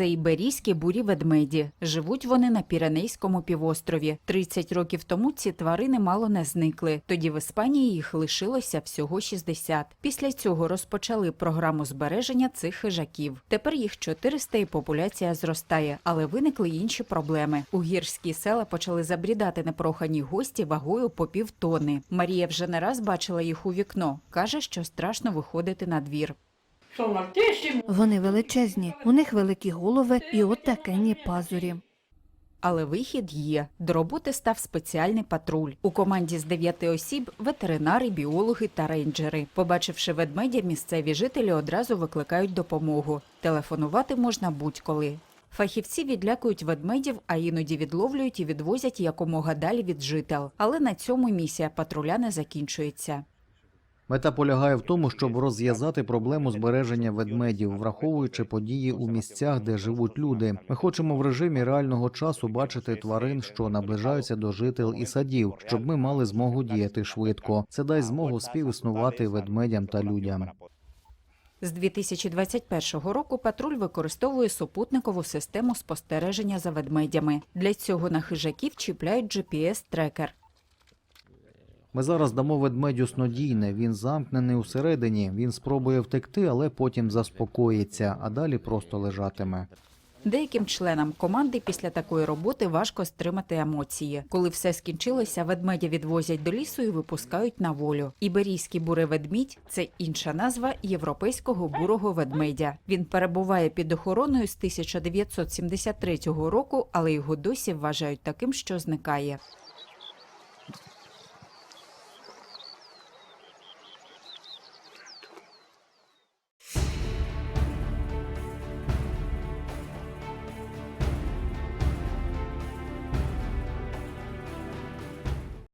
Це іберійські бурі ведмеді. Живуть вони на Піренейському півострові. 30 років тому ці тварини мало не зникли. Тоді в Іспанії їх лишилося всього 60. Після цього розпочали програму збереження цих хижаків. Тепер їх 400 і популяція зростає, але виникли інші проблеми. У гірські села почали забрідати непрохані гості вагою по півтони. Марія вже не раз бачила їх у вікно. каже, що страшно виходити на двір. Вони величезні, у них великі голови і от такенні пазурі. Але вихід є. До роботи став спеціальний патруль. У команді з дев'яти осіб ветеринари, біологи та рейнджери. Побачивши ведмедя, місцеві жителі одразу викликають допомогу. Телефонувати можна будь-коли. Фахівці відлякують ведмедів, а іноді відловлюють і відвозять якомога далі від жител. Але на цьому місія патруля не закінчується. Мета полягає в тому, щоб розв'язати проблему збереження ведмедів, враховуючи події у місцях, де живуть люди. Ми хочемо в режимі реального часу бачити тварин, що наближаються до жител і садів, щоб ми мали змогу діяти швидко. Це дасть змогу співіснувати ведмедям та людям. З 2021 року патруль використовує супутникову систему спостереження за ведмедями. Для цього на хижаків чіпляють GPS-трекер. Ми зараз дамо ведмедю снодійне. Він замкнений усередині. Він спробує втекти, але потім заспокоїться, а далі просто лежатиме. Деяким членам команди після такої роботи важко стримати емоції. Коли все скінчилося, ведмедя відвозять до лісу і випускають на волю. Іберійський буреведмідь – це інша назва європейського бурого ведмедя. Він перебуває під охороною з 1973 року, але його досі вважають таким, що зникає.